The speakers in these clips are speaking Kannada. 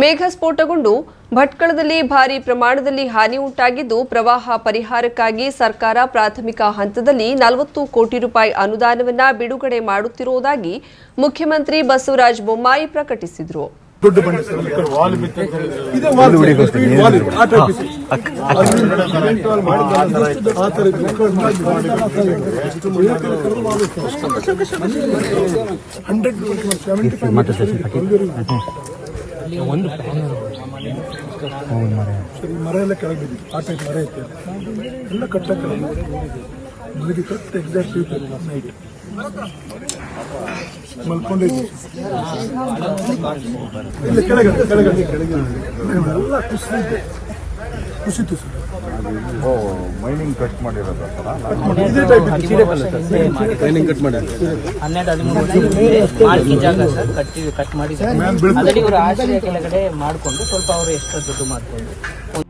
ಮೇಘ ಸ್ಫೋಟಗೊಂಡು ಭಟ್ಕಳದಲ್ಲಿ ಭಾರಿ ಪ್ರಮಾಣದಲ್ಲಿ ಹಾನಿ ಉಂಟಾಗಿದ್ದು ಪ್ರವಾಹ ಪರಿಹಾರಕ್ಕಾಗಿ ಸರ್ಕಾರ ಪ್ರಾಥಮಿಕ ಹಂತದಲ್ಲಿ ನಲವತ್ತು ಕೋಟಿ ರೂಪಾಯಿ ಅನುದಾನವನ್ನ ಬಿಡುಗಡೆ ಮಾಡುತ್ತಿರುವುದಾಗಿ ಮುಖ್ಯಮಂತ್ರಿ ಬಸವರಾಜ ಬೊಮ್ಮಾಯಿ ಪ್ರಕಟಿಸಿದರು. ದೊಡ್ಡ ಬಂಡೆ ಈ ಕಡೆ ವಾಲ್ ಬಿತ್ತಿದ್ದಾರೆ. ಇದೇ ವಾಲ್ ಸರ್, ಈ ವಾಲ್ ಇದೆ, ಆ type ಇದೆ. ಅದನ್ನ cement wall ಮಾಡಿದ್ದಾರೆ. ಆ ಥರ ಇದೆ. ಈ ಕಡೆ ಮಾಡಿದ್ದಾರೆ. ಎಷ್ಟು ಮನೆ ಕರೆದು ವಾಲ್ ಇದೆ ಸರ್. 100 75 ಸರ್, ಈ ಮರ ಎಲ್ಲ ಕೆಳಗೆ ಬಿದ್ದಿತ್ತು ಆ ಟೈಪ್ ಮರ ಐತೆ ಎಲ್ಲ ಕಟ್ಟಕ್ಕೆ ಮುಗಿದು ಕರೆಕ್ಟ್ ಎಕ್ಸಾಕ್ಟ್ ನೈಟ್ ಮಲ್ಕೊಂಡಿದ್ವಿ ಇಲ್ಲ ಕೆಳಗಡೆ ಕೆಳಗಡೆ ಕೆಳಗೆ ಎಲ್ಲ ಕುಸಿದಿದೆ ಕುಸಿತು ಸರ್. ಓ ಮೈನಿಂಗ್ ಕಟ್ ಮಾಡಿರೋದು ಹನ್ನೆರಡು ಹದಿಮೂರು ವರ್ಷ. ಜಾಗ ಸರ್. ಕಟ್ಟಿ ಕಟ್ ಮಾಡಿ ಅದರಲ್ಲಿ ಇವರು ಆಶ್ರಯ ಕೆಳಗಡೆ ಮಾಡಿಕೊಂಡು ಸ್ವಲ್ಪ ಅವರು ಎಕ್ಸ್ಟ್ರಾ ದುಡ್ಡು ಮಾಡಿಕೊಂಡು.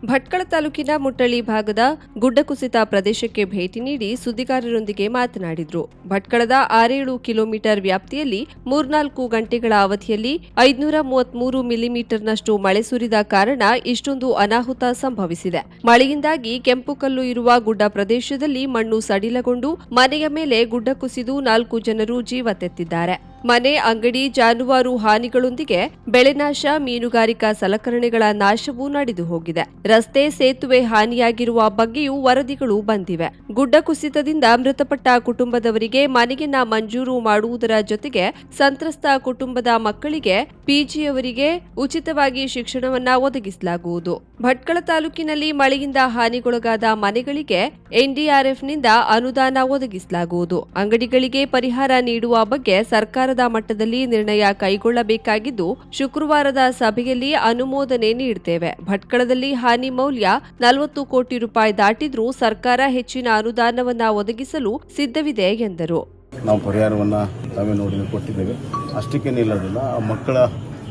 ಭಟ್ಕಳ ತಾಲೂಕಿನ ಮುಟ್ಟಳ್ಳಿ ಭಾಗದ ಗುಡ್ಡ ಕುಸಿತ ಪ್ರದೇಶಕ್ಕೆ ಭೇಟಿ ನೀಡಿ ಸುದ್ದಿಗಾರರೊಂದಿಗೆ ಮಾತನಾಡಿದರು. ಭಟ್ಕಳದ ಆರೇಳು ಕಿಲೋಮೀಟರ್ ವ್ಯಾಪ್ತಿಯಲ್ಲಿ ಮೂರ್ನಾಲ್ಕು ಗಂಟೆಗಳ ಅವಧಿಯಲ್ಲಿ ಐದುನೂರ ಮೂವತ್ಮೂರು ಮಿಲಿಮೀಟರ್ನಷ್ಟು ಮಳೆ ಸುರಿದ ಕಾರಣ ಇಷ್ಟೊಂದು ಅನಾಹುತ ಸಂಭವಿಸಿದೆ. ಮಳೆಯಿಂದಾಗಿ ಕೆಂಪು ಕಲ್ಲು ಇರುವ ಗುಡ್ಡ ಪ್ರದೇಶದಲ್ಲಿ ಮಣ್ಣು ಸಡಿಲಗೊಂಡು ಮನೆಯ ಮೇಲೆ ಗುಡ್ಡ ಕುಸಿದು ನಾಲ್ಕು ಜನರು ಜೀವ ತೆತ್ತಿದ್ದಾರೆ. ಮನೆ, ಅಂಗಡಿ, ಜಾನುವಾರು ಹಾನಿಗಳೊಂದಿಗೆ ಬೆಳೆನಾಶ ಮೀನುಗಾರಿಕಾ ಸಲಕರಣೆಗಳ ನಾಶವೂ ನಡೆದು ಹೋಗಿದೆ. ರಸ್ತೆ ಸೇತುವೆ ಹಾನಿಯಾಗಿರುವ ಬಗ್ಗೆಯೂ ವರದಿಗಳು ಬಂದಿವೆ. ಗುಡ್ಡ ಕುಸಿತದಿಂದ ಮೃತಪಟ್ಟ ಕುಟುಂಬದವರಿಗೆ ಮನೆಯನ್ನ ಮಂಜೂರು ಮಾಡುವುದರ ಜೊತೆಗೆ ಸಂತ್ರಸ್ತ ಕುಟುಂಬದ ಮಕ್ಕಳಿಗೆ ಪಿಜಿಯವರಿಗೆ ಉಚಿತವಾಗಿ ಶಿಕ್ಷಣವನ್ನ ಒದಗಿಸಲಾಗುವುದು. ಭಟ್ಕಳ ತಾಲೂಕಿನಲ್ಲಿ ಮಳೆಯಿಂದ ಹಾನಿಗೊಳಗಾದ ಮನೆಗಳಿಗೆ ಎನ್ಡಿಆರ್ಎಫ್ನಿಂದ ಅನುದಾನ ಒದಗಿಸಲಾಗುವುದು. ಅಂಗಡಿಗಳಿಗೆ ಪರಿಹಾರ ನೀಡುವ ಬಗ್ಗೆ ಸರ್ಕಾರದ ಮಟ್ಟದಲ್ಲಿ ನಿರ್ಣಯ ಕೈಗೊಳ್ಳಬೇಕಾಗಿದ್ದು, ಶುಕ್ರವಾರದ ಸಭೆಯಲ್ಲಿ ಅನುಮೋದನೆ ನೀಡುತ್ತೇವೆ ಭಟ್ಕಳದಲ್ಲಿ ಹಾನಿ ಮೌಲ್ಯ ನಲವತ್ತು ಕೋಟಿ ರೂಪಾಯಿ ದಾಟಿದ್ರೂ ಸರ್ಕಾರ ಹೆಚ್ಚಿನ ಅನುದಾನವನ್ನ ಒದಗಿಸಲು ಸಿದ್ಧವಿದೆ ಎಂದರು. ನಾವು ಪರಿಹಾರವನ್ನು ತಾವೇ ನೋಡಿ ಕೊಟ್ಟಿದ್ದೇವೆ. ಅಷ್ಟಕ್ಕೆ ನಿಲ್ಲೋದಿಲ್ಲ. ಆ ಮಕ್ಕಳ,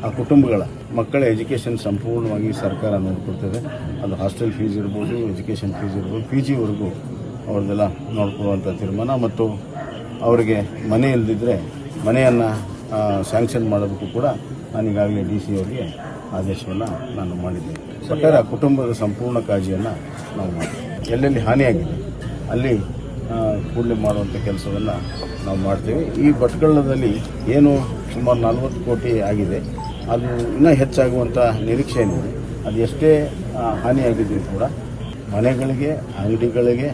ಆ ಕುಟುಂಬಗಳ ಮಕ್ಕಳ ಎಜುಕೇಷನ್ ಸಂಪೂರ್ಣವಾಗಿ ಸರ್ಕಾರ ನೋಡಿಕೊಡ್ತದೆ. ಅದು ಹಾಸ್ಟೆಲ್ ಫೀಸ್ ಇರ್ಬೋದು, ಎಜುಕೇಷನ್ ಫೀಸ್ ಇರ್ಬೋದು, ಪಿ ಜಿವರೆಗೂ ಅವ್ರದ್ದೆಲ್ಲ ನೋಡ್ಕೊಳ್ಳುವಂಥ ತೀರ್ಮಾನ. ಮತ್ತು ಅವರಿಗೆ ಮನೆ ಇಲ್ಲದಿದ್ದರೆ ಮನೆಯನ್ನು ಸ್ಯಾಂಕ್ಷನ್ ಮಾಡೋದಕ್ಕೂ ಕೂಡ ನಾನು ಈಗಾಗಲೇ ಡಿ ಸಿ ಅವರಿಗೆ ಆದೇಶವನ್ನು ನಾನು ಮಾಡಿದ್ದೇನೆ. ಆ ಕುಟುಂಬದ ಸಂಪೂರ್ಣ ಕಾಳಜಿಯನ್ನು ನಾವು ಮಾಡ್ತೀವಿ. ಎಲ್ಲೆಲ್ಲಿ ಹಾನಿಯಾಗಿದೆ, ಅಲ್ಲಿ ಕೂಡಲೇ ಮಾಡುವಂಥ ಕೆಲಸವನ್ನು ನಾವು ಮಾಡ್ತೇವೆ. ಈ ಭಟ್ಕಳದಲ್ಲಿ ಏನು ಸುಮಾರು ನಲವತ್ತು ಕೋಟಿ ಆಗಿದೆ, ಅದು ಇನ್ನೂ ಹೆಚ್ಚಾಗುವಂಥ ನಿರೀಕ್ಷೆ ಏನಿದೆ, ಅದು ಎಷ್ಟೇ ಹಾನಿಯಾಗಿದ್ದರೂ ಕೂಡ ಮನೆಗಳಿಗೆ, ಅಂಗಡಿಗಳಿಗೆ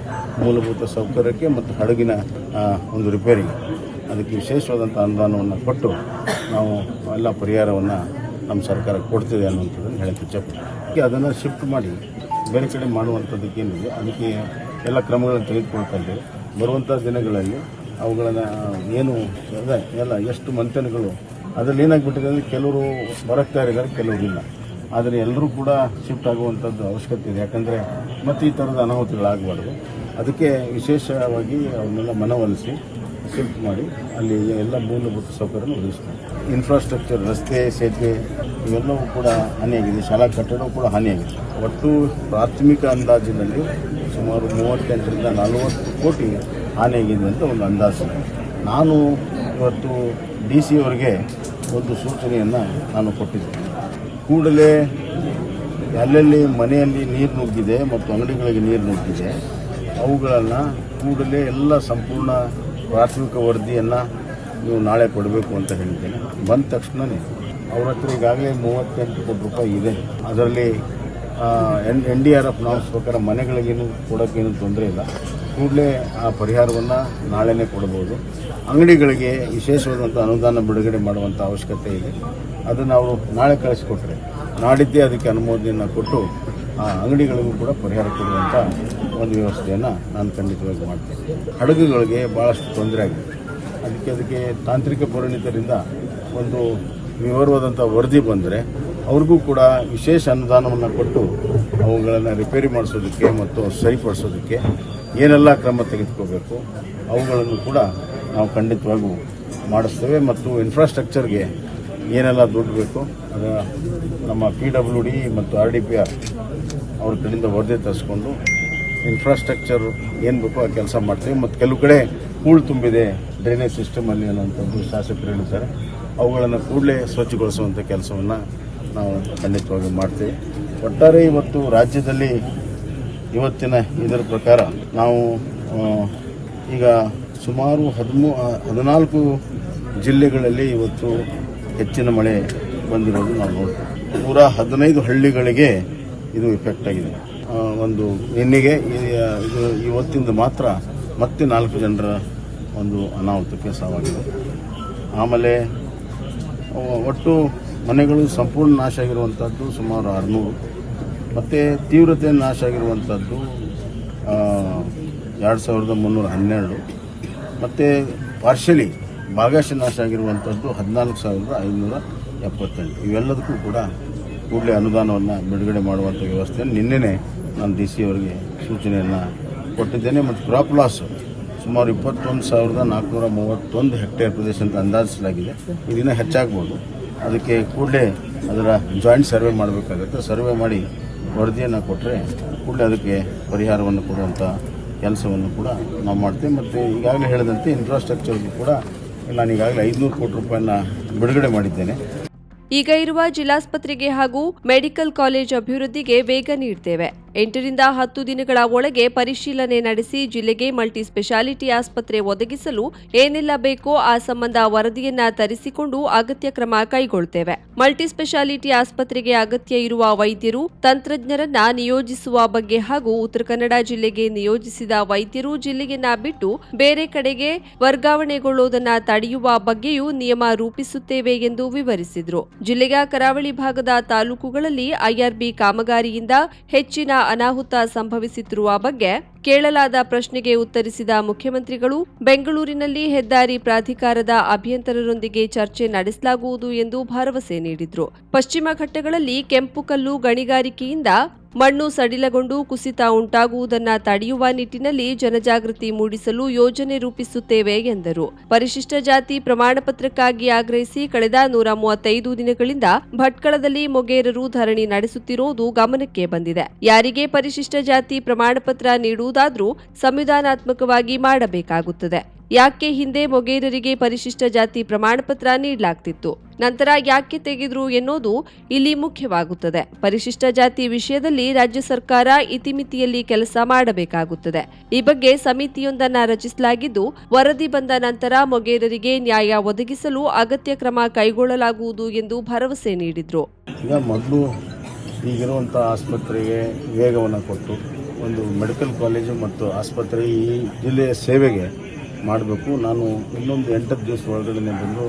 ಮೂಲಭೂತ ಸೌಕರ್ಯಕ್ಕೆ ಮತ್ತು ಹಡಗಿನ ಒಂದು ರಿಪೇರಿಗೆ ಅದಕ್ಕೆ ವಿಶೇಷವಾದಂಥ ಅನುದಾನವನ್ನು ಕೊಟ್ಟು ನಾವು ಎಲ್ಲ ಪರಿಹಾರವನ್ನು ನಮ್ಮ ಸರ್ಕಾರ ಕೊಡ್ತಿದೆ ಅನ್ನುವಂಥದ್ದನ್ನು ಹೇಳಕ್ಕೆ ಇಚ್ಛಪಡ್ತೀನಿ. ಅದನ್ನು ಶಿಫ್ಟ್ ಮಾಡಿ ಬೇರೆ ಕಡೆ ಮಾಡುವಂಥದ್ದಕ್ಕೆ ಏನಿದೆ, ಅದಕ್ಕೆ ಎಲ್ಲ ಕ್ರಮಗಳನ್ನು ತೆಗೆದುಕೊಳ್ತಾ ಬರುವಂಥ ದಿನಗಳಲ್ಲಿ ಅವುಗಳನ್ನು ಏನು ಅದೇ, ಎಲ್ಲ ಎಷ್ಟು ಮಂಥನಗಳು ಅದರಲ್ಲಿ ಏನಾಗ್ಬಿಟ್ಟಿದೆ ಅಂದರೆ ಕೆಲವರು ಬರಕ್ತಾ ಇದ್ದಾರೆ ಕೆಲವರು ಇಲ್ಲ. ಆದರೆ ಎಲ್ಲರೂ ಕೂಡ ಶಿಫ್ಟ್ ಆಗುವಂಥದ್ದು ಅವಶ್ಯಕತೆ ಇದೆ. ಯಾಕಂದರೆ ಮತ್ತೆ ಈ ಥರದ ಅನಾಹುತಗಳಾಗಬಾರ್ದು. ಅದಕ್ಕೆ ವಿಶೇಷವಾಗಿ ಅವನ್ನೆಲ್ಲ ಮನವೊಲಿಸಿ ಶಿಫ್ಟ್ ಮಾಡಿ ಅಲ್ಲಿ ಎಲ್ಲ ಮೂಲಭೂತ ಸೌಕರ್ಯ ಒದಗಿಸ್ತಾರೆ. ಇನ್ಫ್ರಾಸ್ಟ್ರಕ್ಚರ್ ರಸ್ತೆ, ಸೇತುವೆ, ಇವೆಲ್ಲವೂ ಕೂಡ ಹಾನಿಯಾಗಿದೆ. ಶಾಲಾ ಕಟ್ಟಡವೂ ಕೂಡ ಹಾನಿಯಾಗಿದೆ. ಒಟ್ಟು ಪ್ರಾಥಮಿಕ ಅಂದಾಜಿನಲ್ಲಿ ಸುಮಾರು ಮೂವತ್ತೆಂಟರಿಂದ ನಲವತ್ತು ಕೋಟಿ ಹಾನಿಯಾಗಿದೆ ಅಂತ ಒಂದು ಅಂದಾಜು. ನಾನು ಇವತ್ತು ಡಿ ಸಿ ಅವರಿಗೆ ಒಂದು ಸೂಚನೆಯನ್ನು ನಾನು ಕೊಟ್ಟಿದ್ದೆ ಕೂಡಲೇ ಅಲ್ಲಲ್ಲಿ ಮನೆಯಲ್ಲಿ ನೀರು ನುಗ್ಗಿದೆ ಮತ್ತು ಅಂಗಡಿಗಳಿಗೆ ನೀರು ನುಗ್ಗಿದೆ. ಅವುಗಳನ್ನು ಕೂಡಲೇ ಎಲ್ಲ ಸಂಪೂರ್ಣ ಪ್ರಾಥಮಿಕ ವರದಿಯನ್ನು ನೀವು ನಾಳೆ ಕೊಡಬೇಕು ಅಂತ ಹೇಳ್ತೇನೆ ಬಂದ ತಕ್ಷಣವೇ ಅವ್ರ ಹತ್ರ ಈಗಾಗಲೇ ಮೂವತ್ತೆಂಟು ಕೋಟಿ ರೂಪಾಯಿ ಇದೆ. ಅದರಲ್ಲಿ N N D R F ನಾವು ಪ್ರಕಾರ ಮನೆಗಳಿಗೇನು ಕೊಡೋಕ್ಕೇನು ತೊಂದರೆ ಇಲ್ಲ. ಕೂಡಲೇ ಆ ಪರಿಹಾರವನ್ನು ನಾಳೆನೇ ಕೊಡ್ಬೋದು. ಅಂಗಡಿಗಳಿಗೆ ವಿಶೇಷವಾದಂಥ ಅನುದಾನ ಬಿಡುಗಡೆ ಮಾಡುವಂಥ ಅವಶ್ಯಕತೆ ಇದೆ. ಅದನ್ನು ಅವರು ನಾಳೆ ಕಳಿಸ್ಕೊಟ್ರೆ ನಾಡಿದ್ದೇ ಅದಕ್ಕೆ ಅನುಮೋದನೆಯನ್ನು ಕೊಟ್ಟು ಆ ಅಂಗಡಿಗಳಿಗೂ ಕೂಡ ಪರಿಹಾರ ಕೊಡುವಂಥ ಒಂದು ವ್ಯವಸ್ಥೆಯನ್ನು ನಾನು ಖಂಡಿತವಾಗಿ ಮಾಡ್ತೇನೆ. ಹಡಗುಗಳಿಗೆ ಭಾಳಷ್ಟು ತೊಂದರೆ ಆಗಿದೆ. ಅದಕ್ಕೆ ಅದಕ್ಕೆ ತಾಂತ್ರಿಕ ಪರಿಣಿತರಿಂದ ಒಂದು ವಿವರವಾದಂಥ ವರದಿ ಬಂದರೆ ಅವ್ರಿಗೂ ಕೂಡ ವಿಶೇಷ ಅನುದಾನವನ್ನು ಕೊಟ್ಟು ಅವುಗಳನ್ನು ರಿಪೇರಿ ಮಾಡಿಸೋದಕ್ಕೆ ಮತ್ತು ಸರಿಪಡಿಸೋದಕ್ಕೆ ಏನೆಲ್ಲ ಕ್ರಮ ತೆಗೆದುಕೋಬೇಕು, ಅವುಗಳನ್ನು ಕೂಡ ನಾವು ಖಂಡಿತವಾಗೂ ಮಾಡಿಸ್ತೇವೆ. ಮತ್ತು ಇನ್ಫ್ರಾಸ್ಟ್ರಕ್ಚರ್ಗೆ ಏನೆಲ್ಲ ದುಡ್ಡು ಬೇಕು ಅದರ ನಮ್ಮ ಪಿ ಡಬ್ಲ್ಯೂ ಡಿ ಮತ್ತು ಆರ್ ಡಿ ಪಿ ಆರ್ ಅವ್ರ ಕಡೆಯಿಂದ ವರದಿ ತರಿಸ್ಕೊಂಡು ಇನ್ಫ್ರಾಸ್ಟ್ರಕ್ಚರ್ ಏನು ಬೇಕೋ ಆ ಕೆಲಸ ಮಾಡ್ತೀವಿ. ಮತ್ತು ಕೆಲವು ಕಡೆ ಹೂಳು ತುಂಬಿದೆ ಡ್ರೈನೇಜ್ ಸಿಸ್ಟಮಲ್ಲಿ ಅನ್ನೋಂಥದ್ದು ಶಾಸಕರು ಹೇಳಿದ್ದಾರೆ ಅವುಗಳನ್ನು ಕೂಡಲೇ ಸ್ವಚ್ಛಗೊಳಿಸುವಂಥ ಕೆಲಸವನ್ನು ನಾವು ಖಂಡಿತವಾಗಿ ಮಾಡ್ತೀವಿ. ಒಟ್ಟಾರೆ ಇವತ್ತು ರಾಜ್ಯದಲ್ಲಿ ಇವತ್ತಿನ ಇದರ ಪ್ರಕಾರ ನಾವು ಈಗ ಸುಮಾರು ಹದಿಮೂ ಹದಿನಾಲ್ಕು ಜಿಲ್ಲೆಗಳಲ್ಲಿ ಇವತ್ತು ಹೆಚ್ಚಿನ ಮಳೆ ಬಂದಿರೋದು ನಾವು ನೋಡ್ತೀವಿ. ನೂರ ಹದಿನೈದು ಹಳ್ಳಿಗಳಿಗೆ ಇದು ಎಫೆಕ್ಟ್ ಆಗಿದೆ. ಒಂದು ನಿನ್ನೆಗೆ ಇದು ಇವತ್ತಿಂದ ಮಾತ್ರ ಮತ್ತೆ ನಾಲ್ಕು ಜನರ ಒಂದು ಅನಾಹುತಕ್ಕೆ ಸಾವಾಗಿದೆ ಆಮೇಲೆ ಒಟ್ಟು ಮನೆಗಳು ಸಂಪೂರ್ಣ ನಾಶ ಆಗಿರುವಂಥದ್ದು ಸುಮಾರು ಆರುನೂರು. ಮತ್ತು ತೀವ್ರತೆ ನಾಶ ಆಗಿರುವಂಥದ್ದು ಎರಡು ಸಾವಿರದ ಮುನ್ನೂರ ಹನ್ನೆರಡು. ಮತ್ತು ಪಾರ್ಷಲಿ ಭಾಗಶಃ ನಾಶ ಆಗಿರುವಂಥದ್ದು ಹದಿನಾಲ್ಕು ಸಾವಿರದ ಐನೂರ ಎಪ್ಪತ್ತೆಂಟು. ಇವೆಲ್ಲದಕ್ಕೂ ಕೂಡ ಕೂಡಲೇ ಅನುದಾನವನ್ನು ಬಿಡುಗಡೆ ಮಾಡುವಂಥ ವ್ಯವಸ್ಥೆಯನ್ನು ನಿನ್ನೆನೇ ನಾನು ಡಿ ಸಿ ಅವರಿಗೆ ಸೂಚನೆಯನ್ನು ಕೊಟ್ಟಿದ್ದೇನೆ ಮತ್ತು ಕ್ರಾಪ್ ಲಾಸ್ ಸುಮಾರು ಇಪ್ಪತ್ತೊಂದು ಸಾವಿರದ ನಾಲ್ಕುನೂರ ಮೂವತ್ತೊಂದು ಹೆಕ್ಟೇರ್ ಪ್ರದೇಶ ಅಂತ ಅಂದಾಜಿಸಲಾಗಿದೆ. ಇದನ್ನ ಹೆಚ್ಚಾಗ್ಬೋದು. ಅದಕ್ಕೆ ಕೂಡಲೇ ಅದರ ಜಾಯಿಂಟ್ ಸರ್ವೆ ಮಾಡಬೇಕಾಗುತ್ತೆ. ಸರ್ವೆ ಮಾಡಿ ವರದಿಯನ್ನು ಕೊಟ್ಟರೆ ಕೂಡಲೇ ಅದಕ್ಕೆ ಪರಿಹಾರವನ್ನು ಕೊಡುವಂಥ ಕೆಲಸವನ್ನು ಕೂಡ ನಾವು ಮಾಡ್ತೇವೆ. ಮತ್ತು ಈಗಾಗಲೇ ಹೇಳಿದಂತೆ ಇನ್ಫ್ರಾಸ್ಟ್ರಕ್ಚರ್ಗೂ ಕೂಡ ನಾನು ಈಗಾಗಲೇ ಐದುನೂರು ಕೋಟಿ ರೂಪಾಯಿನ ಬಿಡುಗಡೆ ಮಾಡಿದ್ದೇನೆ. ಈಗ ಇರುವ ಜಿಲ್ಲಾಸ್ಪತ್ರೆಗೆ ಹಾಗೂ ಮೆಡಿಕಲ್ ಕಾಲೇಜ್ ಅಭಿವೃದ್ಧಿಗೆ ವೇಗ ನೀಡ್ತೇವೆ. ಎಂಟರಿಂದ ಹತ್ತು ದಿನಗಳ ಒಳಗೆ ಪರಿಶೀಲನೆ ನಡೆಸಿ ಜಿಲ್ಲೆಗೆ ಮಲ್ಟಿ ಸ್ಪೆಷಾಲಿಟಿ ಆಸ್ಪತ್ರೆ ಒದಗಿಸಲು ಏನೆಲ್ಲ ಬೇಕೋ ಆ ಸಂಬಂಧ ವರದಿಯನ್ನ ತರಿಸಿಕೊಂಡು ಅಗತ್ಯ ಕ್ರಮ ಕೈಗೊಳ್ಳುತ್ತೇವೆ ಮಲ್ಟಿ ಸ್ಪೆಷಾಲಿಟಿ ಆಸ್ಪತ್ರೆಗೆ ಅಗತ್ಯ ಇರುವ ವೈದ್ಯರು, ತಂತ್ರಜ್ಞರನ್ನ ನಿಯೋಜಿಸುವ ಬಗ್ಗೆ ಹಾಗೂ ಉತ್ತರ ಕನ್ನಡ ಜಿಲ್ಲೆಗೆ ನಿಯೋಜಿಸಿದ ವೈದ್ಯರು ಜಿಲ್ಲೆಯನ್ನ ಬಿಟ್ಟು ಬೇರೆ ಕಡೆಗೆ ವರ್ಗಾವಣೆಗೊಳ್ಳುವುದನ್ನ ತಡೆಯುವ ಬಗ್ಗೆಯೂ ನಿಯಮ ರೂಪಿಸುತ್ತೇವೆ ಎಂದು ವಿವರಿಸಿದರು. ಜಿಲ್ಲೆಯ ಕರಾವಳಿ ಭಾಗದ ತಾಲೂಕುಗಳಲ್ಲಿ ಐಆರ್ಬಿ ಕಾಮಗಾರಿಯಿಂದ ಹೆಚ್ಚಿನ ಅನಾಹುತ ಸಂಭವಿಸುತ್ತಿರುವ ಬಗ್ಗೆ ಕೇಳಲಾದ ಪ್ರಶ್ನೆಗೆ ಉತ್ತರಿಸಿದ ಮುಖ್ಯಮಂತ್ರಿಗಳು, ಬೆಂಗಳೂರಿನಲ್ಲಿ ಹೆದ್ದಾರಿ ಪ್ರಾಧಿಕಾರದ ಅಭಿಯಂತರರೊಂದಿಗೆ ಚರ್ಚೆ ನಡೆಸಲಾಗುವುದು ಎಂದು ಭರವಸೆ ನೀಡಿದರು. ಪಶ್ಚಿಮ ಘಟ್ಟಗಳಲ್ಲಿ ಕೆಂಪು ಕಲ್ಲು ಗಣಿಗಾರಿಕೆಯಿಂದ ಮಣ್ಣು ಸಡಿಲಗೊಂಡು ಕುಸಿತ ಉಂಟಾಗುವುದನ್ನು ತಡೆಯುವ ನಿಟ್ಟಿನಲ್ಲಿ ಜನಜಾಗೃತಿ ಮೂಡಿಸಲು ಯೋಜನೆ ರೂಪಿಸುತ್ತೇವೆ ಎಂದರು. ಪರಿಶಿಷ್ಟ ಜಾತಿ ಪ್ರಮಾಣ ಪತ್ರಕ್ಕಾಗಿ ಆಗ್ರಹಿಸಿ ಕಳೆದ ನೂರ ಮೂವತ್ತೈದು ದಿನಗಳಿಂದ ಭಟ್ಕಳದಲ್ಲಿ ಮೊಗೇರರು ಧರಣಿ ನಡೆಸುತ್ತಿರುವುದು ಗಮನಕ್ಕೆ ಬಂದಿದೆ. ಯಾರಿಗೆ ಪರಿಶಿಷ್ಟ ಜಾತಿ ಪ್ರಮಾಣ ಪತ್ರ ನೀಡುವುದಾದ್ರೂ ಸಂವಿಧಾನಾತ್ಮಕವಾಗಿ ಮಾಡಬೇಕಾಗುತ್ತದೆ. ಯಾಕೆ ಹಿಂದೆ ಮೊಗೇರರಿಗೆ ಪರಿಶಿಷ್ಟ ಜಾತಿ ಪ್ರಮಾಣ ಪತ್ರ ನೀಡಲಾಗ್ತಿತ್ತು? ನಂತರ ಯಾಕೆ ತೆಗೆದ್ರು ಎನ್ನುವುದು ಇಲ್ಲಿ ಮುಖ್ಯವಾಗುತ್ತದೆ. ಪರಿಶಿಷ್ಟ ಜಾತಿ ವಿಷಯದಲ್ಲಿ ರಾಜ್ಯ ಸರ್ಕಾರ ಇತಿಮಿತಿಯಲ್ಲಿ ಕೆಲಸ ಮಾಡಬೇಕಾಗುತ್ತದೆ. ಈ ಬಗ್ಗೆ ಸಮಿತಿಯೊಂದನ್ನು ರಚಿಸಲಾಗಿದ್ದು, ವರದಿ ಬಂದ ನಂತರ ಮೊಗೇರರಿಗೆ ನ್ಯಾಯ ಒದಗಿಸಲು ಅಗತ್ಯ ಕ್ರಮ ಕೈಗೊಳ್ಳಲಾಗುವುದು ಎಂದು ಭರವಸೆ ನೀಡಿದ್ರು. ಮೊದಲು ಆಸ್ಪತ್ರೆಗೆ ವೇಗವನ್ನು ಕೊಟ್ಟು ಒಂದು ಮೆಡಿಕಲ್ ಕಾಲೇಜು ಮತ್ತು ಆಸ್ಪತ್ರೆ ಈ ಜಿಲ್ಲೆಯ ಸೇವೆಗೆ ಮಾಡಬೇಕು. ನಾನು ಇನ್ನೊಂದು ಎಂಟತ್ತು ದಿವಸ ಒಳಗಡೆ ಬಂದು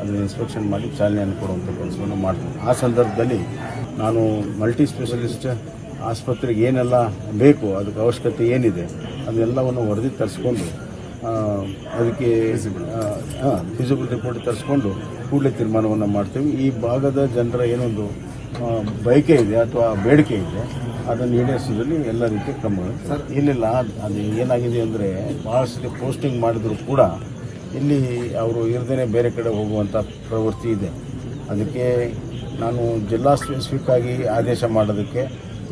ಅದನ್ನು ಇನ್ಸ್ಪೆಕ್ಷನ್ ಮಾಡಿ ಚಾಲನೆಯನ್ನು ಕೊಡುವಂಥ ಕೆಲಸವನ್ನು ಮಾಡ್ತೀನಿ. ಆ ಸಂದರ್ಭದಲ್ಲಿ ನಾನು ಮಲ್ಟಿ ಸ್ಪೆಷಲಿಸ್ಟ್ ಆಸ್ಪತ್ರೆಗೆ ಏನೆಲ್ಲ ಬೇಕು ಅದಕ್ಕೆ ಅವಶ್ಯಕತೆ ಏನಿದೆ ಅದೆಲ್ಲವನ್ನು ವರದಿ ತರಿಸ್ಕೊಂಡು ಅದಕ್ಕೆ ಫಿಸಿಬಲ್ ರಿಪೋರ್ಟ್ ತರಿಸ್ಕೊಂಡು ಕೂಡಲೇ ತೀರ್ಮಾನವನ್ನು ಮಾಡ್ತೀವಿ. ಈ ಭಾಗದ ಜನರ ಏನೊಂದು ಬಯಕೆ ಇದೆ ಅಥವಾ ಬೇಡಿಕೆ ಇದೆ. ಅದನ್ನು ಈಡೇರಿಸೋದ್ರಲ್ಲಿ ಎಲ್ಲ ರೀತಿಯ ಕ್ರಮಗಳು ಇಲ್ಲಿಲ್ಲ. ಅದು ಏನಾಗಿದೆ ಅಂದರೆ ಭಾಳಷ್ಟು ಪೋಸ್ಟಿಂಗ್ ಮಾಡಿದ್ರು ಕೂಡ ಇಲ್ಲಿ ಅವರು ಇರದೇ ಬೇರೆ ಕಡೆ ಹೋಗುವಂಥ ಪ್ರವೃತ್ತಿ ಇದೆ. ಅದಕ್ಕೆ ನಾನು ಜಿಲ್ಲಾ ಸ್ಪೆಸಿಫಿಕ್ ಆಗಿ ಆದೇಶ ಮಾಡೋದಕ್ಕೆ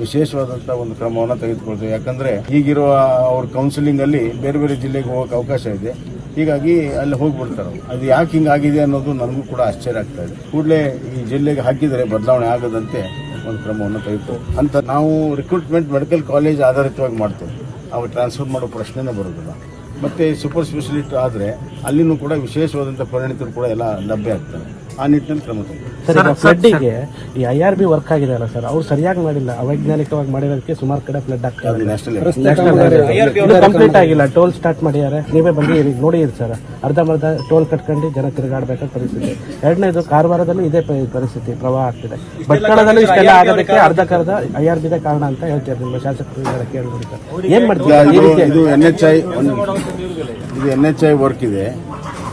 ವಿಶೇಷವಾದಂಥ ಒಂದು ಕ್ರಮವನ್ನು ತೆಗೆದುಕೊಳ್ತೇವೆ. ಯಾಕಂದರೆ ಈಗಿರುವ ಅವ್ರ ಕೌನ್ಸಿಲಿಂಗಲ್ಲಿ ಬೇರೆ ಬೇರೆ ಜಿಲ್ಲೆಗೆ ಹೋಗೋಕೆ ಅವಕಾಶ ಇದೆ. ಹೀಗಾಗಿ ಅಲ್ಲಿ ಹೋಗ್ಬಿಡ್ತಾರೆ ಅದು ಯಾಕೆ ಹಿಂಗಾಗಿದೆ ಅನ್ನೋದು ನನಗೂ ಕೂಡ ಆಶ್ಚರ್ಯ ಆಗ್ತಾ ಇದೆ. ಕೂಡಲೇ ಈ ಜಿಲ್ಲೆಗೆ ಹಾಕಿದರೆ ಬದಲಾವಣೆ ಆಗದಂತೆ ಒಂದು ಕ್ರಮವನ್ನು ತೆಗೆದು ಅಂತ ನಾವು ರಿಕ್ರೂಟ್ಮೆಂಟ್ ಮೆಡಿಕಲ್ ಕಾಲೇಜ್ ಆಧಾರಿತವಾಗಿ ಮಾಡ್ತೇವೆ. ಅವು ಟ್ರಾನ್ಸ್ಫರ್ ಮಾಡೋ ಪ್ರಶ್ನೆನೇ ಬರೋದಿಲ್ಲ. ಮತ್ತು ಸೂಪರ್ ಸ್ಪೆಷಲಿಸ್ಟ್ ಆದರೆ ಅಲ್ಲಿನೂ ಕೂಡ ವಿಶೇಷವಾದಂಥ ಪರಿಣಿತರು ಕೂಡ ಎಲ್ಲ ಲಭ್ಯ ಆಗ್ತಾರೆ. ಆ ನಿಟ್ಟಿನಲ್ಲಿ ಕ್ರಮ ಸರ್ ಈಗ ಫ್ಲಡ್ಡಿಗೆ ಈ ಐ ಆರ್ ಬಿ ವರ್ಕ್ ಆಗಿದೆ ಅಲ್ಲ ಸರ್ ಅವ್ರು ಸರಿಯಾಗಿ ಮಾಡಿಲ್ಲ. ಅವೈಜ್ಞಾನಿಕವಾಗಿ ಮಾಡಿರೋದಕ್ಕೆ ಸುಮಾರು ಕಡೆ ಫ್ಲಡ್ ಆಗ್ತಾ ಇದೆ. ಕಂಪ್ಲೀಟ್ ಆಗಿಲ್ಲ. ಟೋಲ್ ಸ್ಟಾರ್ಟ್ ಮಾಡಿದ್ದಾರೆ. ನೀವೇ ಬಂದು ನೋಡಿ ನೋಡಿರಿ ಸರ್. ಅರ್ಧಂಬರ್ಧ ಟೋಲ್ ಕಟ್ಕೊಂಡು ಜನ ತಿರುಗಾಡಬೇಕಾದ ಪರಿಸ್ಥಿತಿ. ಎರಡನೇದು ಕಾರವಾರದಲ್ಲೂ ಇದೇ ಪರಿಸ್ಥಿತಿ. ಪ್ರವಾಹ ಆಗ್ತಿದೆ. ಭಟ್ಕಳದಲ್ಲೂ ಇಷ್ಟೆಲ್ಲ ಆಗೋದಕ್ಕೆ ಅರ್ಧಕ್ಕರ್ಧ ಐ ಆರ್ ಬಿದೇ ಕಾರಣ ಅಂತ ಹೇಳ್ತಾರೆ ನಿಮ್ಮ ಶಾಸಕರು ಕೇಳಿದ್ರು ಸರ್. ಏನ್ ಮಾಡ್ತೀರಾ? ಇದು ಎನ್ ಎಚ್ ಐ ಇದು ಎನ್ ಎಚ್ ಐ ವರ್ಕ್ ಇದೆ.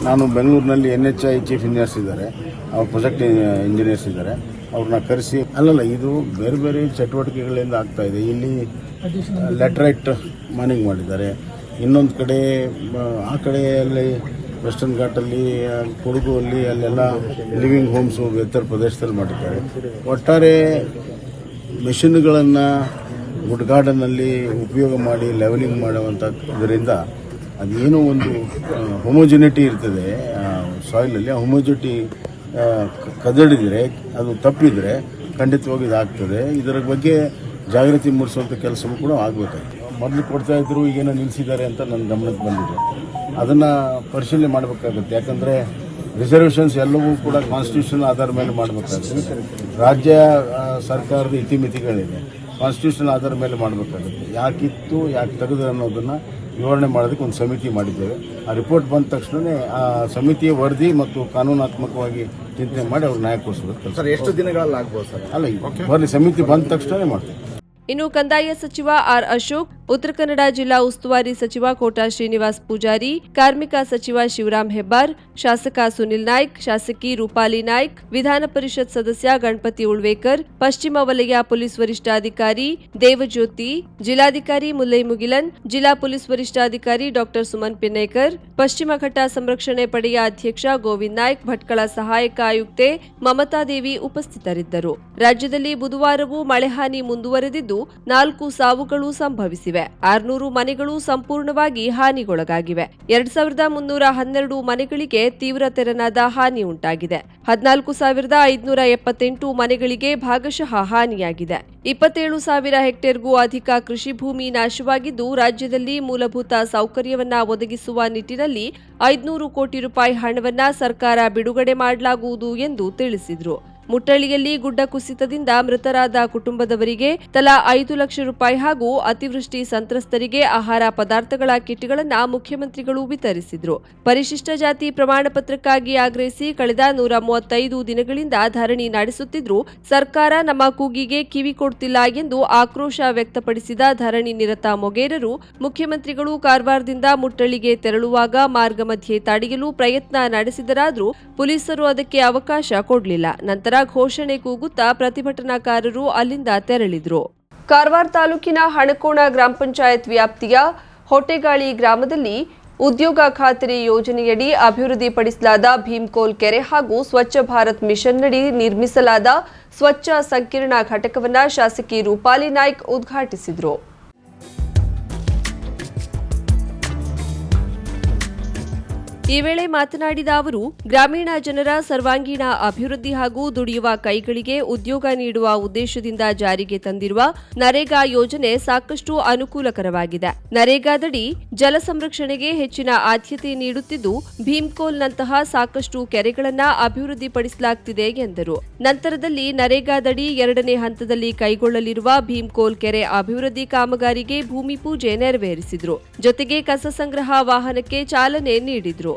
ನಾನು ಬೆಂಗಳೂರಿನಲ್ಲಿ N H I chief engineers ಇದ್ದಾರೆ. ಅವ್ರು ಪ್ರೊಜೆಕ್ಟ್ ಇಂಜಿನಿಯರ್ಸ್ ಇದ್ದಾರೆ. ಅವ್ರನ್ನ ಕರೆಸಿ ಅಲ್ಲಲ್ಲ ಇದು ಬೇರೆ ಬೇರೆ ಚಟುವಟಿಕೆಗಳಿಂದ ಆಗ್ತಾ ಇದೆ. ಇಲ್ಲಿ ಲೆಟ್ರೈಟ್ ಮೈನಿಂಗ್ ಮಾಡಿದ್ದಾರೆ. ಇನ್ನೊಂದು ಕಡೆ ಆ, ಕಡೆಯಲ್ಲಿ ವೆಸ್ಟರ್ನ್ ಘಾಟಲ್ಲಿ ಆ, ಕೊಡಗು ಅಲ್ಲಿ ಅಲ್ಲೆಲ್ಲ ಲಿವಿಂಗ್ ಹೋಮ್ಸು ಎತ್ತರ ಪ್ರದೇಶದಲ್ಲಿ ಮಾಡಿದ್ದಾರೆ. ಒಟ್ಟಾರೆ ಮೆಷಿನ್ಗಳನ್ನು ವುಡ್ ಗಾರ್ಡನ್ನಲ್ಲಿ ಉಪಯೋಗ ಮಾಡಿ ಲೆವೆಲಿಂಗ್ ಮಾಡುವಂಥ ಇದರಿಂದ ಅದೇನೋ ಒಂದು ಹೊಮೋಜಿನಿಟಿ ಇರ್ತದೆ ಸಾಯಿಲಲ್ಲಿ ಆ ಹೊಮೋಜಿಟಿ ಕದಡಿದರೆ, ಅದು ತಪ್ಪಿದರೆ ಖಂಡಿತವಾಗಿ ಇದಾಗ್ತದೆ. ಇದರ ಬಗ್ಗೆ ಜಾಗೃತಿ ಮೂಡಿಸುವಂಥ ಕೆಲಸವೂ ಕೂಡ ಆಗಬೇಕಾಗಿದೆ ಮೊದಲು ಕೊಡ್ತಾ ಇದ್ರು, ಈಗೇನೋ ನಿಲ್ಲಿಸಿದ್ದಾರೆ ಅಂತ ನನ್ನ ಗಮನಕ್ಕೆ ಬಂದಿದೆ. ಅದನ್ನು ಪರಿಶೀಲನೆ ಮಾಡಬೇಕಾಗುತ್ತೆ. ಯಾಕಂದರೆ ರಿಸರ್ವೇಷನ್ಸ್ ಎಲ್ಲವೂ ಕೂಡ ಕಾನ್ಸ್ಟಿಟ್ಯೂಷನ್ ಆಧಾರ ಮೇಲೆ ಮಾಡಬೇಕಾಗುತ್ತೆ. ರಾಜ್ಯ ಸರ್ಕಾರದ ಇತಿಮಿತಿಗಳಿದೆ. ಕಾನ್ಸ್ಟಿಟ್ಯೂಷನ್ ಆಧಾರ ಮೇಲೆ ಮಾಡಬೇಕಾಗುತ್ತೆ. ಯಾಕಿತ್ತು, ಯಾಕೆ ತೆಗೆದು ಅನ್ನೋದನ್ನು ವಿವರಣೆ ಮಾಡೋದಕ್ಕೆ ಒಂದು ಸಮಿತಿ ಮಾಡಿದ್ದೇವೆ. ಆ ರಿಪೋರ್ಟ್ ಬಂದ ತಕ್ಷಣವೇ ಆ ಸಮಿತಿಯ ವರದಿ ಮತ್ತು ಕಾನೂನಾತ್ಮಕವಾಗಿ ಚಿಂತನೆ ಮಾಡಿ ಅವ್ರು ನ್ಯಾಯ ಕೊಡಿಸಬೇಕು ಸರ್ ಎಷ್ಟು ದಿನಗಳಲ್ಲಿ ಆಗ್ಬೋದು ಸರ್? ಅಲ್ಲ ಬರಲಿ ಸಮಿತಿ ಬಂದ ತಕ್ಷಣವೇ ಮಾಡ್ತೀವಿ. ಇನ್ನು ಕಂದಾಯ ಸಚಿವ ಆರ್ ಅಶೋಕ್ ಉತ್ತರ ಕನ್ನಡ ಜಿಲ್ಲಾ ಉಸ್ತುವಾರಿ ಸಚಿವ ಕೋಟಾ ಶ್ರೀನಿವಾಸ್ ಪೂಜಾರಿ, ಕಾರ್ಮಿಕ ಸಚಿವ ಶಿವರಾಮ್ ಹೆಬ್ಬಾರ್, ಶಾಸಕ ಸುನಿಲ್ ನಾಯ್ಕ್, ಶಾಸಕಿ ರೂಪಾಲಿ ನಾಯ್ಕ್, ವಿಧಾನ ಪರಿಷತ್ ಸದಸ್ಯ ಗಣಪತಿ ಉಳ್ವೇಕರ್, ಪಶ್ಚಿಮ ವಲಯ ಪೊಲೀಸ್ ವರಿಷ್ಠಾಧಿಕಾರಿ ದೇವಜ್ಯೋತಿ, ಜಿಲ್ಲಾಧಿಕಾರಿ ಮುಲ್ಲೈ ಮುಗಿಲನ್, ಜಿಲ್ಲಾ ಪೊಲೀಸ್ ವರಿಷ್ಠಾಧಿಕಾರಿ ಡಾಕ್ಟರ್ ಸುಮನ್ ಪಿನ್ನೇಕರ್, ಪಶ್ಚಿಮ ಘಟ್ಟ ಸಂರಕ್ಷಣೆ ಪಡೆಯ ಅಧ್ಯಕ್ಷ ಗೋವಿಂದ್ ನಾಯ್ಕ್, ಭಟ್ಕಳ ಸಹಾಯಕ ಆಯುಕ್ತೆ ಮಮತಾದೇವಿ ಉಪಸ್ಥಿತರಿದ್ದರು. ರಾಜ್ಯದಲ್ಲಿ ಬುಧವಾರವೂ ಮಳೆಹಾನಿ ಮುಂದುವರೆದಿದ್ದು ನಾಲ್ಕು ಸಾವುಗಳು ಸಂಭವಿಸಿವೆ. ಆರ್ನೂರು ಮನೆಗಳು ಸಂಪೂರ್ಣವಾಗಿ ಹಾನಿಗೊಳಗಾಗಿವೆ. ಎರಡ್ ಸಾವಿರದ ಮುನ್ನೂರ ಹನ್ನೆರಡು ಮನೆಗಳಿಗೆ ತೀವ್ರ ತೆರನಾದ ಹಾನಿ ಉಂಟಾಗಿದೆ. ಹದಿನಾಲ್ಕು ಸಾವಿರದ ಐದುನೂರ ಎಪ್ಪತ್ತೆಂಟು ಮನೆಗಳಿಗೆ ಭಾಗಶಃ ಹಾನಿಯಾಗಿದೆ. ಇಪ್ಪತ್ತೇಳು ಸಾವಿರ ಹೆಕ್ಟೇರ್ಗೂ ಅಧಿಕ ಕೃಷಿ ಭೂಮಿ ನಾಶವಾಗಿದ್ದು, ರಾಜ್ಯದಲ್ಲಿ ಮೂಲಭೂತ ಸೌಕರ್ಯವನ್ನ ಒದಗಿಸುವ ನಿಟ್ಟಿನಲ್ಲಿ ಐದುನೂರು ಕೋಟಿ ರೂಪಾಯಿ ಹಣವನ್ನ ಸರ್ಕಾರ ಬಿಡುಗಡೆ ಮಾಡಲಾಗುವುದು ಎಂದು ತಿಳಿಸಿದರು. ಮುಟ್ಟಳ್ಳಿಯಲ್ಲಿ ಗುಡ್ಡ ಕುಸಿತದಿಂದ ಮೃತರಾದ ಕುಟುಂಬದವರಿಗೆ ತಲಾ ಐದು ಲಕ್ಷ ರೂಪಾಯಿ ಹಾಗೂ ಅತಿವೃಷ್ಟಿ ಸಂತ್ರಸ್ತರಿಗೆ ಆಹಾರ ಪದಾರ್ಥಗಳ ಕಿಟ್ಗಳನ್ನು ಮುಖ್ಯಮಂತ್ರಿಗಳು ವಿತರಿಸಿದರು. ಪರಿಶಿಷ್ಟ ಜಾತಿ ಪ್ರಮಾಣ ಪತ್ರಕ್ಕಾಗಿ ಆಗ್ರಹಿಸಿ ಕಳೆದ ನೂರ ಮೂವತ್ತೈದು ದಿನಗಳಿಂದ ಧರಣಿ ನಡೆಸುತ್ತಿದ್ರು. ಸರ್ಕಾರ ನಮ್ಮ ಕೂಗಿಗೆ ಕಿವಿ ಕೊಡ್ತಿಲ್ಲ ಎಂದು ಆಕ್ರೋಶ ವ್ಯಕ್ತಪಡಿಸಿದ ಧರಣಿ ನಿರತ ಮೊಗೇರರು ಮುಖ್ಯಮಂತ್ರಿಗಳು ಕಾರವಾರದಿಂದ ಮುಟ್ಟಳ್ಳಿಗೆ ತೆರಳುವಾಗ ಮಾರ್ಗ ಮಧ್ಯೆ ತಡೆಯಲು ಪ್ರಯತ್ನ ನಡೆಸಿದರಾದರೂ ಪೊಲೀಸರು ಅದಕ್ಕೆ ಅವಕಾಶ ಕೊಡಲಿಲ್ಲ. ನಂತರ ಘೋಷಣೆ ಕೂಗುತ್ತಾ ಪ್ರತಿಭಟನಾಕಾರರು ಅಲ್ಲಿಂದ ತೆರಳಿದ್ರು. ಕಾರವಾರ ತಾಲೂಕಿನ ಹಣಕೋಣ ಗ್ರಾಮ ಪಂಚಾಯತ್ ವ್ಯಾಪ್ತಿಯ ಹೊಟೆಗಾಳಿ ಗ್ರಾಮದಲ್ಲಿ ಉದ್ಯೋಗ ಖಾತರಿ ಯೋಜನೆಯಡಿ ಅಭಿವೃದ್ಧಿಪಡಿಸಲಾದ ಭೀಮ್ಕೋಲ್ ಕೆರೆ ಹಾಗೂ ಸ್ವಚ್ಛ ಭಾರತ್ ಮಿಷನ್ನಡಿ ನಿರ್ಮಿಸಲಾದ ಸ್ವಚ್ಛ ಸಂಕೀರ್ಣ ಘಟಕವನ್ನು ಶಾಸಕಿ ರೂಪಾಲಿ ನಾಯ್ಕ್ ಉದ್ಘಾಟಿಸಿದರು. ಈ ವೇಳೆ ಮಾತನಾಡಿದ ಅವರು, ಗ್ರಾಮೀಣ ಜನರ ಸರ್ವಾಂಗೀಣ ಅಭಿವೃದ್ಧಿ ಹಾಗೂ ದುಡಿಯುವ ಕೈಗಳಿಗೆ ಉದ್ಯೋಗ ನೀಡುವ ಉದ್ದೇಶದಿಂದ ಜಾರಿಗೆ ತಂದಿರುವ ನರೇಗಾ ಯೋಜನೆ ಸಾಕಷ್ಟು ಅನುಕೂಲಕರವಾಗಿದೆ. ನರೇಗಾದಡಿ ಜಲ ಸಂರಕ್ಷಣೆಗೆ ಹೆಚ್ಚಿನ ಆದ್ಯತೆ ನೀಡುತ್ತಿದ್ದು, ಭೀಮ್ಕೋಲ್ನಂತಹ ಸಾಕಷ್ಟು ಕೆರೆಗಳನ್ನು ಅಭಿವೃದ್ಧಿಪಡಿಸಲಾಗುತ್ತಿದೆ ಎಂದರು. ನಂತರದಲ್ಲಿ ನರೇಗಾದಡಿ ಎರಡನೇ ಹಂತದಲ್ಲಿ ಕೈಗೊಳ್ಳಲಿರುವ ಭೀಮ್ಕೋಲ್ ಕೆರೆ ಅಭಿವೃದ್ಧಿ ಕಾಮಗಾರಿಗೆ ಭೂಮಿ ಪೂಜೆ ನೆರವೇರಿಸಿದರು. ಜೊತೆಗೆ ಕಸ ಸಂಗ್ರಹ ವಾಹನಕ್ಕೆ ಚಾಲನೆ ನೀಡಿದ್ರು.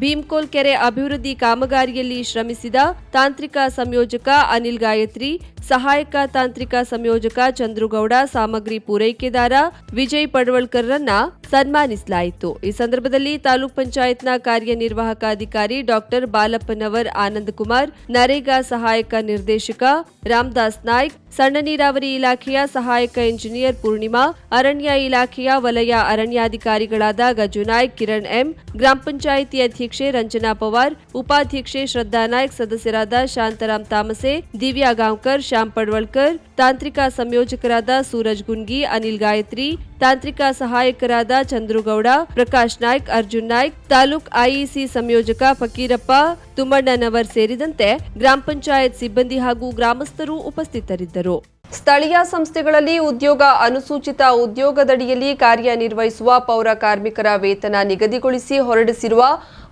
ಭೀಮ್ಕೋಲ್ ಕೆರೆ ಅಭಿವೃದ್ಧಿ ಕಾಮಗಾರಿಯಲ್ಲಿ ಶ್ರಮಿಸಿದ ತಾಂತ್ರಿಕ ಸಂಯೋಜಕ ಅನಿಲ್ ಗಾಯತ್ರಿ, ಸಹಾಯಕ ತಾಂತ್ರಿಕ ಸಂಯೋಜಕ ಚಂದ್ರುಗೌಡ, ಸಾಮಗ್ರಿ ಪೂರೈಕೆದಾರ ವಿಜಯ್ ಪಡವಳ್ಕರ್ರನ್ನ ಸನ್ಮಾನಿಸಲಾಯಿತು. ಈ ಸಂದರ್ಭದಲ್ಲಿ ತಾಲೂಕ್ ಪಂಚಾಯತ್ನ ಕಾರ್ಯನಿರ್ವಾಹಕ ಅಧಿಕಾರಿ ಡಾಕ್ಟರ್ ಬಾಲಪ್ಪನವರ್, ಆನಂದಕುಮಾರ್, ನರೇಗಾ ಸಹಾಯಕ ನಿರ್ದೇಶಕ ರಾಮದಾಸ್ ನಾಯ್ಕ್, ಸಣ್ಣ ನೀರಾವರಿ ಇಲಾಖೆಯ ಸಹಾಯಕ ಇಂಜಿನಿಯರ್ ಪೂರ್ಣಿಮಾ, ಅರಣ್ಯ ಇಲಾಖೆಯ ವಲಯ ಅರಣ್ಯಾಧಿಕಾರಿಗಳಾದ ಗಜುನಾಯ್ಕ್ ಕಿರಣ್ ಎಂ, ಗ್ರಾಮ ಪಂಚಾಯಿತಿ ಅಧ್ಯಕ್ಷೆ ರಂಜನಾ ಪವಾರ್, ಉಪಾಧ್ಯಕ್ಷೆ ಶ್ರದ್ಧಾ ನಾಯ್ಕ್, ಸದಸ್ಯರಾದ ಶಾಂತರಾಮ್ ತಾಮಸೆ, ದಿವ್ಯಾ ಗಾಂವ್ಕರ್, ಶ್ಯಾಮ್ ಪಡ್ವಳ್ಕರ್, ತಾಂತ್ರಿಕ ಸಂಯೋಜಕರಾದ ಸೂರಜ್ ಗುನ್ಗಿ, ಅನಿಲ್ ಗಾಯತ್ರಿ, ತಾಂತ್ರಿಕ ಸಹಾಯಕರಾದ ಚಂದ್ರುಗೌಡ, ಪ್ರಕಾಶ್ ನಾಯ್ಕ್, ಅರ್ಜುನ್ ನಾಯ್ಕ್, ತಾಲೂಕ್ ಐಇಸಿ ಸಂಯೋಜಕ ಫಕೀರಪ್ಪ ತುಮ್ಮಣ್ಣನವರ್ ಸೇರಿದಂತೆ ಗ್ರಾಮ ಪಂಚಾಯತ್ ಸಿಬ್ಬಂದಿ ಹಾಗೂ ಗ್ರಾಮಸ್ಥರು ಉಪಸ್ಥಿತರಿದ್ದರು. ಸ್ಥಳೀಯ ಸಂಸ್ಥೆಗಳಲ್ಲಿ ಉದ್ಯೋಗ ಅನುಸೂಚಿತ ಉದ್ಯೋಗದಡಿಯಲ್ಲಿ ಕಾರ್ಯನಿರ್ವಹಿಸುವ ಪೌರ ಕಾರ್ಮಿಕರ ವೇತನ ನಿಗದಿಗೊಳಿಸಿ ಹೊರಡಿಸಿರುವ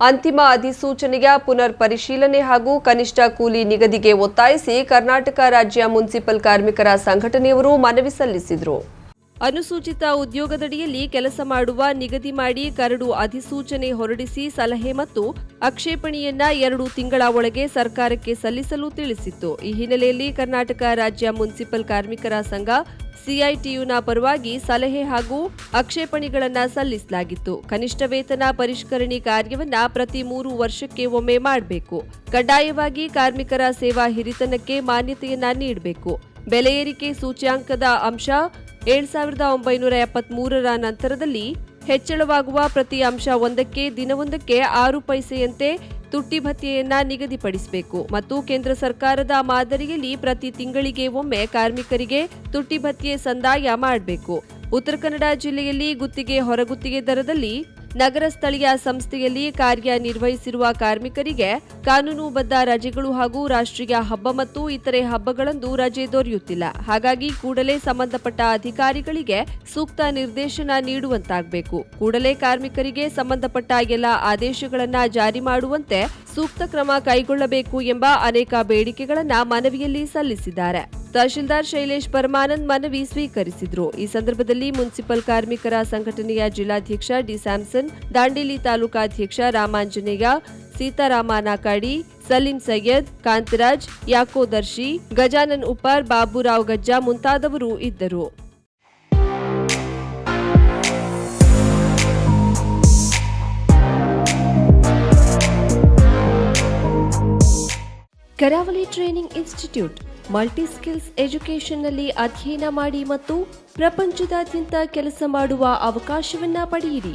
ಅಂತಿಮ ಅಧಿಸೂಚನೆಯ ಪುನರ್ ಪರಿಶೀಲನೆ ಹಾಗೂ ಕನಿಷ್ಠ ಕೂಲಿ ನಿಗದಿಗೆ ಒತ್ತಾಯಿಸಿ ಕರ್ನಾಟಕ ರಾಜ್ಯ ಮುನ್ಸಿಪಲ್ ಕಾರ್ಮಿಕರ ಸಂಘಟನೆಯವರು ಮನವಿ ಸಲ್ಲಿಸಿದರು. ಅನುಸೂಚಿತ ಉದ್ಯೋಗದಡಿಯಲ್ಲಿ ಕೆಲಸ ಮಾಡುವ ನಿಗದಿ ಮಾಡಿ ಕರಡು ಅಧಿಸೂಚನೆ ಹೊರಡಿಸಿ ಸಲಹೆ ಮತ್ತು ಆಕ್ಷೇಪಣೆಯನ್ನ ಎರಡು ತಿಂಗಳ ಒಳಗೆ ಸರ್ಕಾರಕ್ಕೆ ಸಲ್ಲಿಸಲು ತಿಳಿಸಿತ್ತು. ಈ ಹಿನ್ನೆಲೆಯಲ್ಲಿ ಕರ್ನಾಟಕ ರಾಜ್ಯ ಮುನ್ಸಿಪಲ್ ಕಾರ್ಮಿಕರ ಸಂಘ ಸಿಐಟಿಯುನ ಪರವಾಗಿ ಸಲಹೆ ಹಾಗೂ ಆಕ್ಷೇಪಣೆಗಳನ್ನು ಸಲ್ಲಿಸಲಾಗಿತ್ತು. ಕನಿಷ್ಠ ವೇತನ ಪರಿಷ್ಕರಣೆ ಕಾರ್ಯವನ್ನ ಪ್ರತಿ ಮೂರು ವರ್ಷಕ್ಕೆ ಒಮ್ಮೆ ಮಾಡಬೇಕು. ಕಡ್ಡಾಯವಾಗಿ ಕಾರ್ಮಿಕರ ಸೇವಾ ಹಿರಿತನಕ್ಕೆ ಮಾನ್ಯತೆಯನ್ನ ನೀಡಬೇಕು. ಬೆಲೆ ಏರಿಕೆ ಸೂಚ್ಯಾಂಕದ ಅಂಶ ಏಳು ಸಾವಿರದ ಒಂಬೈನೂರ ಎಪ್ಪತ್ಮೂರರ ನಂತರದಲ್ಲಿ ಹೆಚ್ಚಳವಾಗುವ ಪ್ರತಿ ಅಂಶ ಒಂದಕ್ಕೆ ದಿನವೊಂದಕ್ಕೆ ಆರು ಪೈಸೆಯಂತೆ ತುಟ್ಟಿ ಭತ್ಯೆಯನ್ನ ನಿಗದಿಪಡಿಸಬೇಕು ಮತ್ತು ಕೇಂದ್ರ ಸರ್ಕಾರದ ಮಾದರಿಯಲ್ಲಿ ಪ್ರತಿ ತಿಂಗಳಿಗೆ ಒಮ್ಮೆ ಕಾರ್ಮಿಕರಿಗೆ ತುಟ್ಟಿ ಭತ್ಯೆ ಸಂದಾಯ ಮಾಡಬೇಕು. ಉತ್ತರ ಕನ್ನಡ ಜಿಲ್ಲೆಯಲ್ಲಿ ಗುತ್ತಿಗೆ ಹೊರಗುತ್ತಿಗೆ ದರದಲ್ಲಿ ನಗರ ಸ್ಥಳೀಯ ಸಂಸ್ಥೆಯಲ್ಲಿ ಕಾರ್ಯನಿರ್ವಹಿಸಿರುವ ಕಾರ್ಮಿಕರಿಗೆ ಕಾನೂನುಬದ್ಧ ರಜೆಗಳು ಹಾಗೂ ರಾಷ್ಟ್ರೀಯ ಹಬ್ಬ ಮತ್ತು ಇತರೆ ಹಬ್ಬಗಳಂದು ರಜೆ ದೊರೆಯುತ್ತಿಲ್ಲ. ಹಾಗಾಗಿ ಕೂಡಲೇ ಸಂಬಂಧಪಟ್ಟ ಅಧಿಕಾರಿಗಳಿಗೆ ಸೂಕ್ತ ನಿರ್ದೇಶನ ನೀಡುವಂತಾಗಬೇಕು. ಕೂಡಲೇ ಕಾರ್ಮಿಕರಿಗೆ ಸಂಬಂಧಪಟ್ಟ ಎಲ್ಲ ಆದೇಶಗಳನ್ನು ಜಾರಿ ಮಾಡುವಂತೆ ಸೂಕ್ತ ಕ್ರಮ ಕೈಗೊಳ್ಳಬೇಕು ಎಂಬ ಅನೇಕ ಬೇಡಿಕೆಗಳನ್ನು ಮನವಿಯಲ್ಲಿ ಸಲ್ಲಿಸಿದ್ದಾರೆ. ತಹಶೀಲ್ದಾರ್ ಶೈಲೇಶ್ ಪರಮಾನಂದ್ ಮನವಿ ಸ್ವೀಕರಿಸಿದ್ರು. ಈ ಸಂದರ್ಭದಲ್ಲಿ ಮುನ್ಸಿಪಲ್ ಕಾರ್ಮಿಕರ ಸಂಘಟನೆಯ ಜಿಲ್ಲಾಧ್ಯಕ್ಷ ಡಿ ದಾಂಡೇಲಿ ತಾಲೂಕಾಧ್ಯಕ್ಷ ರಾಮಾಂಜನೇಯ ಸೀತಾರಾಮ ನಾಕಾಡಿ ಸಲೀಂ ಸೈಯದ್, ಕಾಂತರಾಜ್ ಯಾಕೋದರ್ಶಿ ಗಜಾನನ್ ಉಪ್ಪಾರ್, ಬಾಬುರಾವ್ ಗಜ್ಜಾ ಮುಂತಾದವರು ಇದ್ದರು. Karavali training institute multi skills ಎಜುಕೇಷನ್ನಲ್ಲಿ ಅಧ್ಯಯನ ಮಾಡಿ ಮತ್ತು ಪ್ರಪಂಚದಾದ್ಯಂತ ಕೆಲಸ ಮಾಡುವ ಅವಕಾಶವನ್ನ ಪಡೆಯಿರಿ.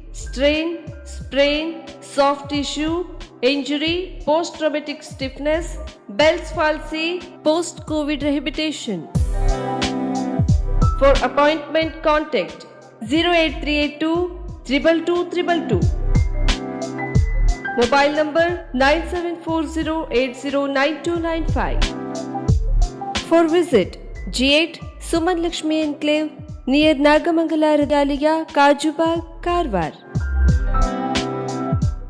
strain, sprain, soft tissue, injury, post traumatic stiffness, Bell's palsy, post COVID rehabilitation. For appointment, contact 08382 222 Mobile number 9740809295. For visit G8 Suman Lakshmi Enclave near Nagamangala Radaliya, Kajubag, Karwar. Bye.